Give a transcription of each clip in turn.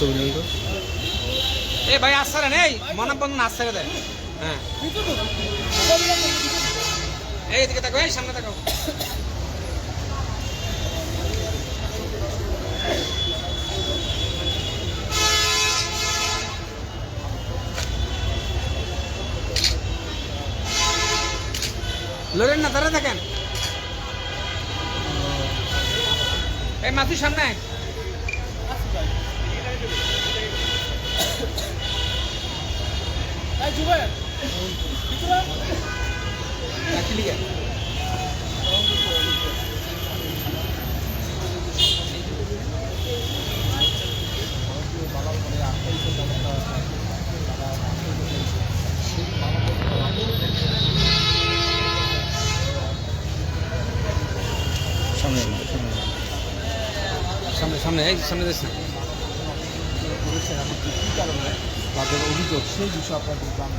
ছবি নিন তো এ ভাই আসছে নেই মনে বন্ধন আসছে রে হ্যাঁ। এই দিকে তাকো এই সামনে তাকো লড়েন না দাঁড়া থাকেন। এই মাথুর সামনে। আয়। রাখি লিগে। সামনে দিন, সামনে দিন। সামনে সামনে এই সামনে যাচ্ছে তাদের অভিযোগ সেই বিষয়ে আপনাদের জানব।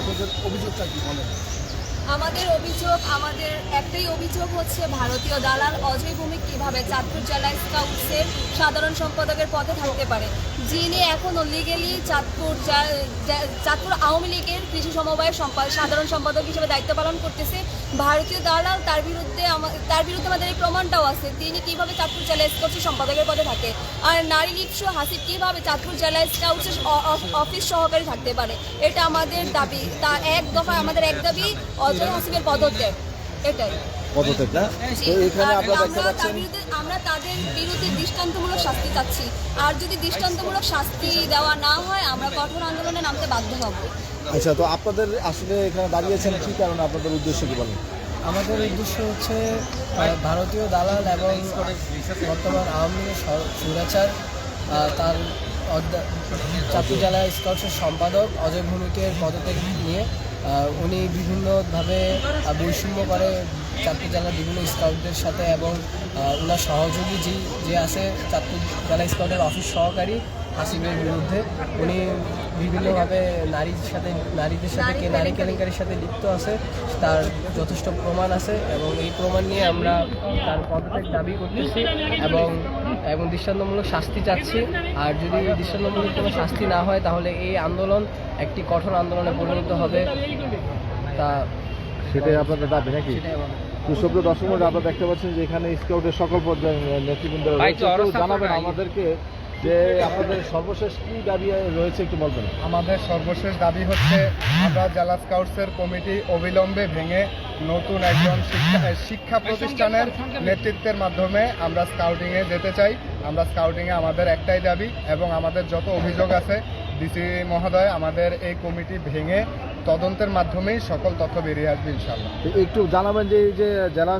আপনাদের অভিযোগটা কি বলেন? আমাদের অভিযোগ, আমাদের একটাই অভিযোগ হচ্ছে ভারতীয় দালাল অজয় ভূমি কীভাবে চাঁদপুর জেলা স্কাউটসের সাধারণ সম্পাদকের পদে থাকতে পারে? যিনি এখনও লিগেলি চাঁদপুর চাঁদপুর আওয়ামী লীগের কৃষি সমবায়ের সাধারণ সম্পাদক হিসেবে দায়িত্ব পালন করতেছে। ভারতীয় দালাল তার বিরুদ্ধে তার বিরুদ্ধে আমাদের এই প্রমাণটাও আছে। তিনি কীভাবে চাঁদপুর জেলা স্কাউটসের সম্পাদকের পদে থাকে? আর নারী লিপসু হাসিব কীভাবে চাঁদপুর জেলা স্কাউটসের অফিস সহকারী থাকতে পারে? এটা আমাদের দাবি। তা এক দফা আমাদের এক দাবি হাসিবের পদত্যাগ। এটাই। পদত্যাগ না? তো এখানে আর দেখতে আমরা পাচ্ছেন আমরা তাদের বিরুদ্ধে দৃষ্টান্তমূলক শাস্তি চাচ্ছি। আর যদি দৃষ্টান্তমূলক শাস্তি দেওয়া না হয় আমরা কঠোর আন্দোলনে নামতে বাধ্য হব। আচ্ছা তো আপনাদের আসলে এখানে দাঁড়িয়েছেন কি কারণে? আপনাদের উদ্দেশ্য কি বলেন? আমাদের উদ্দেশ্য হচ্ছে ভারতীয় দালাল এবং বর্তমান আওয়ামী লীগের তার অধ্যা- চাঁদপুর জেলা স্কাউটসের সম্পাদক অজয় ভৌমিকের পদত্যাগ নিয়ে উনি বিভিন্নভাবে বৈষম্য করে চাঁদপুর জেলার বিভিন্ন স্কাউটদের সাথে এবং ওনার সহযোগী যে যে আছে চাঁদপুর জেলা স্কাউটের অফিস সহকারী হাসিবের বিরুদ্ধে। উনি বিভিন্নভাবে নারীর সাথে নারীদের সাথে কে নারী কেলেঙ্কারির সাথে লিপ্ত আছে। তার যথেষ্ট প্রমাণ আছে এবং এই প্রমাণ নিয়ে আমরা তার পদত্যাগ দাবি করতেছি এবং এবং দৃষ্টান্তমূলক শাস্তি চাচ্ছি। আর যদি দৃষ্টান্তমূলক কোনো শাস্তি না হয় তাহলে এই আন্দোলন একটি কঠোর আন্দোলনে পরিণত হবে। তা সেটাই আপনাদের দাবি নাকি? তো দর্শক আপনারা দেখতে পাচ্ছেন যে এখানে স্কাউটের সকল পর্যায়ের নেতৃবৃন্দ জানাবেন আমাদেরকে যে আপনাদের সর্বশেষ কি দাবি রয়েছে একটু বলবেন? আমাদের সর্বশেষ দাবি হচ্ছে আমরা জেলা স্কাউটসের কমিটি অবিলম্বে ভেঙে নতুন একজন শিক্ষা শিক্ষা প্রতিষ্ঠানের নেতৃত্বের মাধ্যমে আমরা স্কাউটিংয়ে যেতে চাই। আমরা স্কাউটিংয়ে আমাদের একটাই দাবি এবং আমাদের যত অভিযোগ আছে ডিসি মহোদয় আমাদের এই কমিটি ভেঙে তদন্তের মাধ্যমেই সকল তথ্য বেরিয়ে আসবে ইনশাল্লাহ একটু জানাবেন যে এই যে জেলা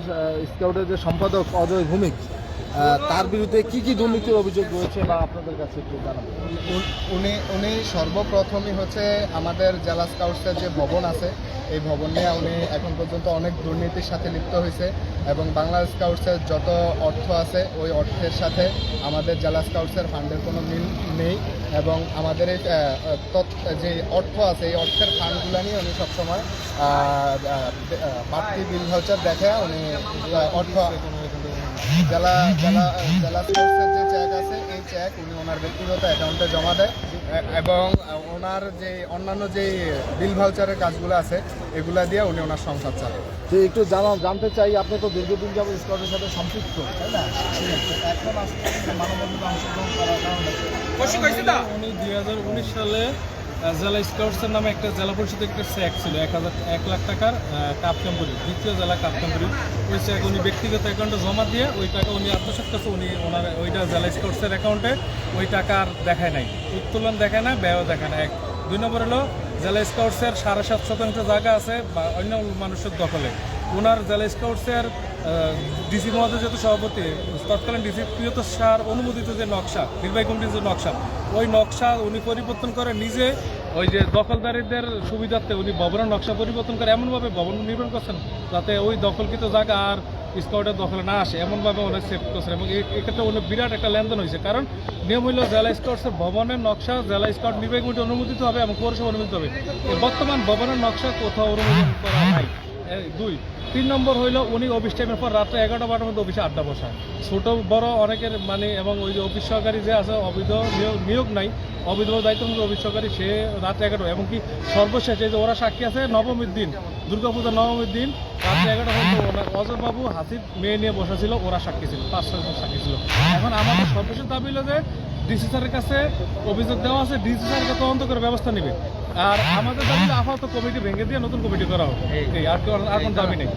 স্কাউটের যে সম্পাদক অজয় ভৌমিক তার বিরুদ্ধে কি কি দুর্নীতির অভিযোগ রয়েছে বা আপনাদের কাছে একটু জানাবেন? উনি উনি সর্বপ্রথমই হচ্ছে আমাদের জেলা স্কাউটসের যে ভবন আছে, এই ভবন নিয়ে উনি এখন পর্যন্ত অনেক দুর্নীতির সাথে লিপ্ত হয়েছে এবং বাংলা স্কাউটসের যত অর্থ আছে, ওই অর্থের সাথে আমাদের জেলা স্কাউটসের ফান্ডের কোনো মিল নেই এবং আমাদের এই যে অর্থ আছে, এই অর্থের ফান্ডগুলো নিয়ে উনি সবসময় বাড়তি বিল ভাউচার দেখে উনি অর্থ জেলা জেলা জেলা স্পোর্টসের যে চেক আছে এই চেক উনি ওনার ব্যক্তিগত অ্যাকাউন্টে জমা দেয়। এবং ওনার যে অন্যান্য যে বিল ভাউচারের কাজগুলো আছে এগুলা দিয়ে উনি ওনার সংসার চালান তো একটু জানা জানতে চাই আপনি তো দীর্ঘদিন যাবত স্কাউটের সাথে সম্পৃক্ত তাই না? এখন আসলে মানববন্ধনে অংশগ্রহণ করার কারণে উনি দুই হাজার উনিশ সালে জেলা স্কাউটসের নামে একটা জেলা পরিষদের একটা চেক ছিল, এক হাজার, এক লাখ টাকার কাপ কেম্পুরি দ্বিতীয় জেলা কাপ কেম্পুরি ওই চেক উনি ব্যক্তিগত অ্যাকাউন্টে জমা দিয়ে ওই টাকা উনি আত্মসাত করছে, উনি ওনার, ওইটা জেলা স্কাউটসের অ্যাকাউন্টে ওই টাকা আর দেখায় নাই। উত্তোলন দেখায় না, ব্যয়ও দেখায় না, এক দুই নম্বর হলো, জেলা স্কাউটসের সাড়ে সাত শতাংশ জায়গা আছে বা অন্য মানুষের দখলে। ওনার জেলা স্কাউটসের ডিসি মহোদয় যেহেতু সভাপতি, তৎকালীন ডিসি প্রিয়ত সার অনুমোদিত যে নকশা, নির্বাহী কমিটির যে নকশা, ওই নকশা উনি পরিবর্তন করে নিজে ওই যে দখলদারীদের সুবিধার্থে উনি ভবনের নকশা পরিবর্তন করে এমনভাবে ভবন নির্মাণ করছেন, যাতে ওই দখলকৃত জায়গা আর স্কাউটের দখলে না আসে, এমনভাবে ওনার সেফ করছে। এবং এক্ষেত্রে অনেক বিরাট একটা লেনদেন হয়েছে, কারণ নিয়ম হইল জেলা স্কাউটসের ভবনের নকশা জেলা স্কাউট বিভাগ অনুমোদিত হবে এবং পৌরসভা অনুমোদিত হবে। বর্তমান ভবনের নকশা কোথাও অনুমোদন করা এই দুই। তিন নম্বর হইল উনি অফিস টাইমের পর রাত্রে এগারোটা বারোটার মধ্যে অফিসে আড্ডা বসায়। ছোট, বড় অনেকের মানে এবং ওই যে অফিস সহকারী যে আছে, অবৈধ নিয়োগ- নিয়োগ নাই, অবৈধ দায়িত্ব অফিস সহকারী, সে রাত্রে এগারোটা এবং কি সর্বশেষ এই যে ওরা সাক্ষী আছে, নবমীর দিন দুর্গাপূজা নবমীর দিন, রাত্রে এগারোটা পর্যন্ত ওনার অজয়বাবু হাসিব মেয়ে নিয়ে বসেছিল, ওরা সাক্ষী ছিল, পাঁচ ছয়জন সাক্ষী ছিল। এখন আমাদের সর্বশেষ দাবি হলো যে ডিসি স্যারের কাছে অভিযোগ দেওয়া আছে ডিসি স্যারকে তদন্ত করে ব্যবস্থা নেবে। আর আমাদের দাবি আপাতত কমিটি ভেঙে দিয়ে নতুন কমিটি করা হোক। এই আর কি- আর কোনো দাবি নেই।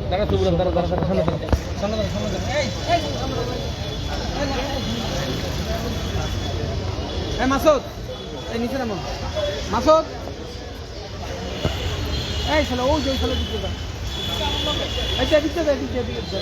এই মাসুদ এই নিচে নামো। মাসুদ? এই ছেলে ওই যে ওই ছেলে দিতে এই যে দিতে দিতে দিতে